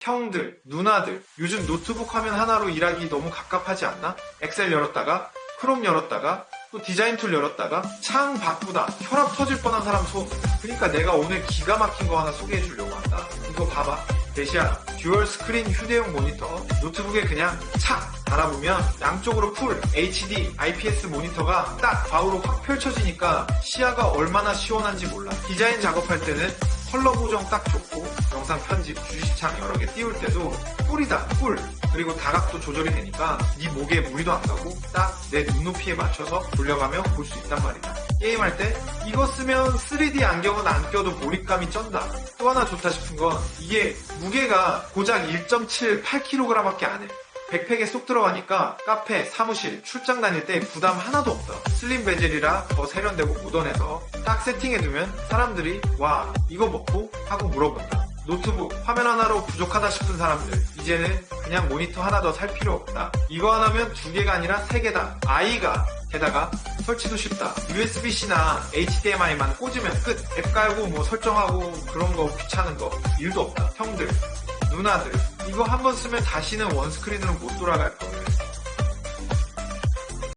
형들, 누나들, 요즘 노트북 화면 하나로 일하기 너무 갑갑하지 않나? 엑셀 열었다가, 크롬 열었다가, 또 디자인 툴 열었다가, 창 바꾸다, 혈압 터질 뻔한 사람 손. 그러니까 내가 오늘 기가 막힌 거 하나 소개해 주려고 한다. 이거 봐봐. 대시야, 듀얼 스크린 휴대용 모니터, 노트북에 그냥 착 달아보면 양쪽으로 풀 HD IPS 모니터가 딱 좌우로 확 펼쳐지니까 시야가 얼마나 시원한지 몰라. 디자인 작업할 때는 컬러 보정 딱 좋고 영상 편집, 주시창 여러 개 띄울 때도 꿀이다 꿀. 그리고 다각도 조절이 되니까 네 목에 무리도 안 가고 딱 내 눈높이에 맞춰서 돌려가며 볼 수 있단 말이다. 게임할 때 이거 쓰면 3D 안경은 안 껴도 몰입감이 쩐다. 또 하나 좋다 싶은 건 이게 무게가 고작 1.7 8kg밖에 안해 백팩에 쏙 들어가니까 카페, 사무실, 출장 다닐 때 부담 하나도 없다. 슬림 베젤이라 더 세련되고 모던해서 딱 세팅해두면 사람들이 와 이거 먹고? 하고 물어본다. 노트북 화면 하나로 부족하다 싶은 사람들 이제는 그냥 모니터 하나 더 살 필요 없다. 이거 하나면 두 개가 아니라 세 개다. 아이가 게다가 설치도 쉽다. USB-C나 HDMI만 꽂으면 끝. 앱 깔고 뭐 설정하고 그런 거 귀찮은 거 일도 없다. 형들 누나들 이거 한 번 쓰면 다시는 원스크린으로 못 돌아갈 거